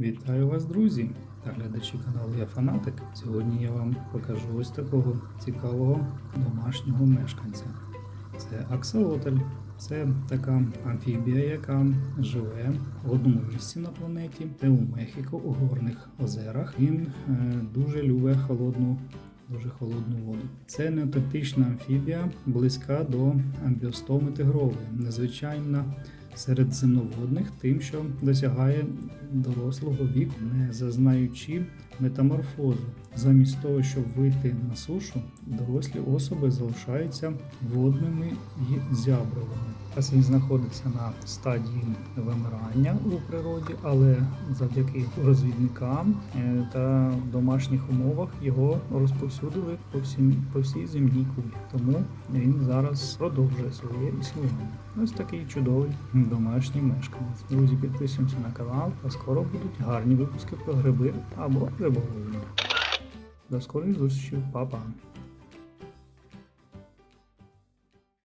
Вітаю вас, друзі та глядачі каналу Я Фанатик. Сьогодні я вам покажу ось такого цікавого домашнього мешканця. Це аксолотль. Це така амфібія, яка живе в одному місці на планеті, це у Мехіко, у горних озерах. Він е, дуже любить холодну, дуже холодну воду. Це неотактична амфібія, близька до амбіостоми тигрової, незвичайна серед земноводних, тим, що досягає дорослого віку, не зазнаючи метаморфозу. Замість того, щоб вийти на сушу, дорослі особи залишаються водними і зябровими. Зараз він знаходиться на стадії вимирання у природі, але завдяки розвідникам е, та домашніх умовах його розповсюдили по, всім, по всій земній кулі. Тому він зараз продовжує своє існування. Ось такий чудовий домашній мешканець. Друзі, підписуємося на канал, а скоро будуть гарні випуски про гриби або риболовлю. До скорої зустрічі, па-па!